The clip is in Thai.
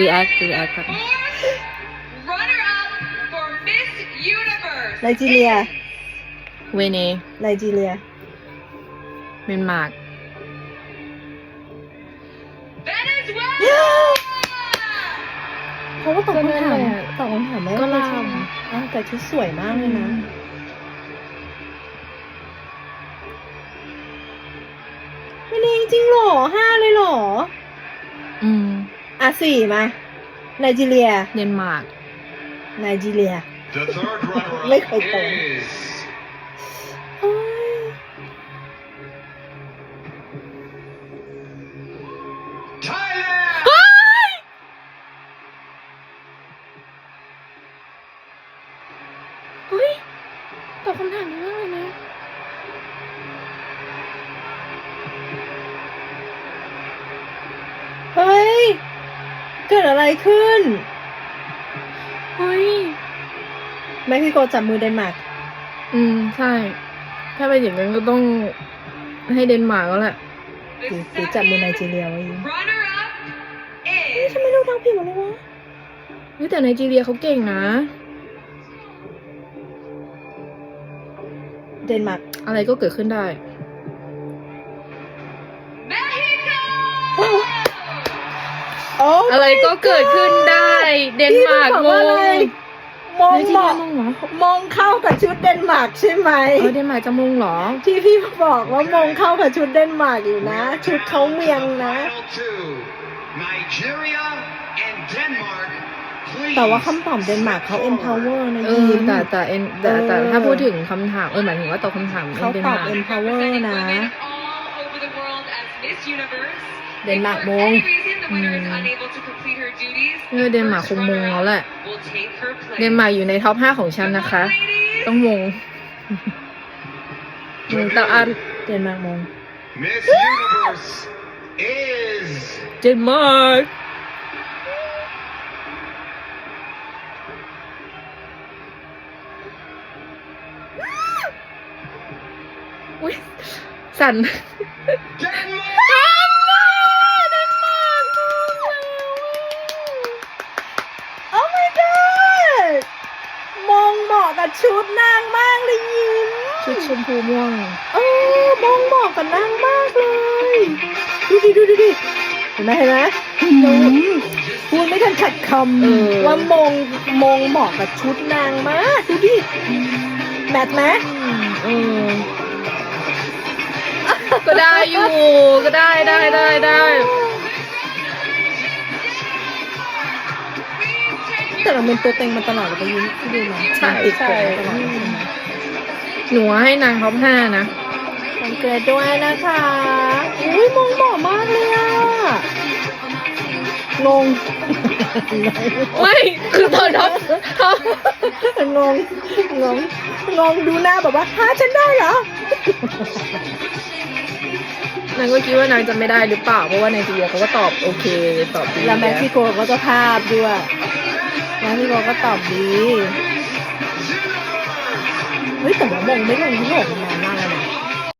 react react ก่อน Runner up for Miss Universe. ไนจีเรีย เวเนไนจีเรีย เมียนมาร์ก Venezuela. เพราะว่าตอบคำถามก็นั่นแหละตอบคำถามไม่ก็ได้ลาใช่วไหมอะแต่ชุดสวยมากเลยนะ ไม่เองจริงเหรอห้า อะสี่มาไนจีเรีย เดนมาร์กไนจีเรีย The third runner-up Make my phone. is เฮ้ย Thailand. เฮ้ยตอบคำถามนี้มากเลยนะ เกิดอะไรขึ้นเฮ้ยเม็กซิโกจับมือเดนมาร์กอืม ใช่ ถ้าเป็นอย่างนั้นก็ต้องให้เดนมาร์กแล้วแหละ The หรือหรือจับมือไนจี second เรียไว้ runner up เฮ้ย is ทำไมเราทำผิดหมดเลยวะ เฮ้ยแต่ไนจีเรียเขาเก่งนะ เดนมาร์กอะไรก็เกิดขึ้นได้ โอ้อะไรก็เกิดขึ้นได้เดนมาร์กพี่งบอกว่าอะไรงมองไนจีเหเรียมาะมงเหรอมองเข้ากับชุดเดนมาร์กใช่ไหมเออเดนมาร์กจะมงเหรอ ที่พี่บอกว่ามองเข้ากับชุดเดนมาร์กอยู่นะ ชุดเขาเมียงนะ Final two. Nigeria and Denmark. Please. แต่ว่าคำตอบเดนมาร์กเขา step empower นะเออยิ้มแต่แต่เอ็นแต่แต่เออถ้าพูดถึงคำถามเออหมายถึงว่าตอบคำถามเขาเดนตอบมาร์ก empower Representing นะ women all over the world as Miss Universe. เดนมาร์ก If ม for ง any reason the winner is Mm. unable to complete her duties, เออ the เดนมาร์ก first คงมง runner-up แล้วแหละ will take her place. เดนมาร์กอยู่ในท็อป5ของฉัน Good นะคะ luck, ladies. ต้องมงมงแต่อันเดนมาร์กมง Miss Universe is เดนมาร์กอุ้ยสั่น Denmark. โอ้ my god มองเหมาะ กับชุดนางมากเลยยิ้มชุดชมพูม่วง เออมองเหมาะกับนางมากเลย ดูดิดูดิดูดิเห็นไหมเห็นไหมอืมพูดไม่ทันขัดคเออำว่ามองมองเหมาะกับชุดนางมากดูดิแมทไหมเออก็ได้อยู่ ก็ได้ได้ได้ได้ แต่เราเป็นตัวเต็งมาตลอดเลยไปยิ้มที่ดูมาใช่ติดใช่ผมมาตลอดเลยใช่ไหมหนูให้นางท็อปห้านะวันเกิดด้วยนะคะอุ้ยมองเหมาะมากเลยอะงงไม่คือตอนท็อปท็อปงงงงงงดูหน้าแบบว่าฮะฉันได้เหรอนางก็คิดว่านางจะไม่ได้หรือเปล่าเพราะว่าในทีเดียเขาก็ตอบโอเคตอบดีแล้วเม็กซิโกก็เจะภาพด้วย พี่โกก็ตอบดี เฮ้ยแต่หมอมงไม่ลงยุโรปนะ